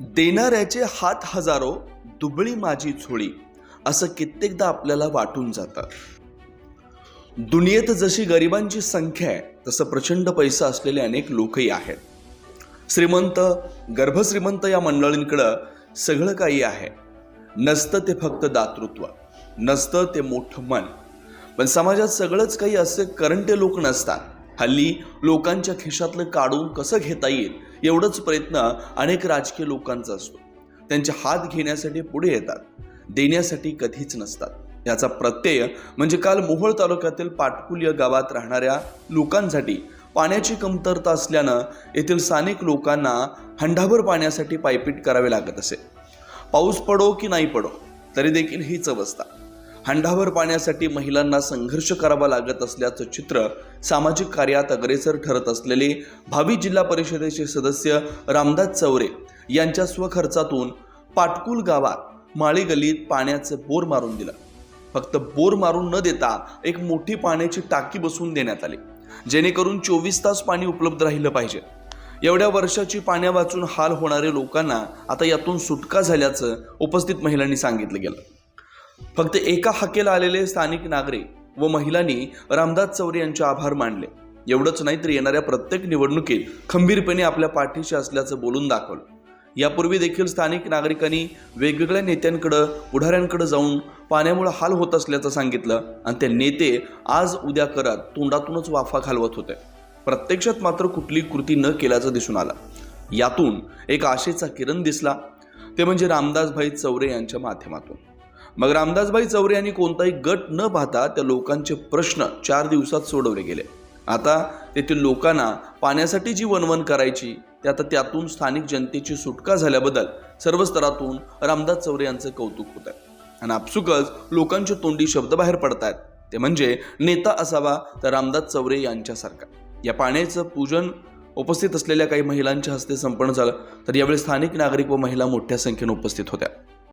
देणाऱ्याचे हात हजारो दुबळी माझी झोळी असं कित्येकदा आपल्याला वाटून जातं. दुनियेत जशी गरिबांची संख्या आहे तसं प्रचंड पैसा असलेले अनेक लोकही आहेत. श्रीमंत गर्भश्रीमंत या मंडळींकडं सगळं काही आहे. नसतं ते फक्त दातृत्व नसतं ते मोठं मन. पण समाजात सगळंच काही असे करंटे लोक नसतात. हल्ली लोकांच्या खिशातलं काढून कसं घेता येईल एवढंच प्रयत्न अनेक राजकीय लोकांचा असतो. त्यांचे हात घेण्यासाठी पुढे येतात देण्यासाठी कधीच नसतात. याचा प्रत्यय म्हणजे काल मोहोळ तालुक्यातील पाटकुल या गावात राहणाऱ्या लोकांसाठी पाण्याची कमतरता असल्यानं येथील स्थानिक लोकांना हंडाभर पाण्यासाठी पायपीट करावे लागत असे. पाऊस पडो की नाही पडो तरी देखील हीच अवस्था. हंडाभर पाण्यासाठी महिलांना संघर्ष करावा लागत असल्याचं चित्र सामाजिक कार्यात अग्रेसर ठरत असलेले भावी जिल्हा परिषदेचे सदस्य रामदास चौरे यांच्या स्वखर्चातून पाटकुल गावात माळी गल्लीत पाण्याचं बोर मारून दिलं. फक्त बोर मारून न देता एक मोठी पाण्याची टाकी बसवून देण्यात आली. जेणेकरून चोवीस तास पाणी उपलब्ध राहिलं पाहिजे. एवढ्या वर्षाची पाण्या वाचून हाल होणारे लोकांना आता यातून सुटका झाल्याचं उपस्थित महिलांनी सांगितलं गेलं. फक्त एका हाकेला आलेले स्थानिक नागरिक व महिलांनी रामदास चौरे यांचे आभार मानले. एवढंच नाही तर येणाऱ्या प्रत्येक निवडणुकीत खंबीरपणे आपल्या पाठीशी असल्याचं बोलून दाखवलं. यापूर्वी देखील स्थानिक नागरिकांनी वेगवेगळ्या नेत्यांकडं पुढाऱ्यांकडे जाऊन पाण्यामुळे हाल होत असल्याचं सांगितलं आणि ते नेते आज उद्या करत तोंडातूनच वाफा घालवत होते. प्रत्यक्षात मात्र कुठली कृती न केल्याचं दिसून आलं. यातून एक आशेचा किरण दिसला. ते म्हणजे रामदासभाई चौरे यांच्या माध्यमातून. मग रामदासबाई चौरे यांनी कोणताही गट न पाहता त्या लोकांचे प्रश्न चार दिवसात सोडवले गेले. आता तेथील लोकांना पाण्यासाठी जी वनवन करायची ते आता त्यातून स्थानिक जनतेची सुटका झाल्याबद्दल सर्व स्तरातून रामदास चौरे यांचं कौतुक होत आहे. आणि आपसुकच लोकांच्या तोंडी शब्द बाहेर पडत आहेत. ते म्हणजे नेता असावा तर रामदास चौरे यांच्यासारखा. या पाण्याचं पूजन उपस्थित असलेल्या काही महिलांच्या हस्ते संपन्न झालं तर यावेळी स्थानिक नागरिक व महिला मोठ्या संख्येने उपस्थित होत्या.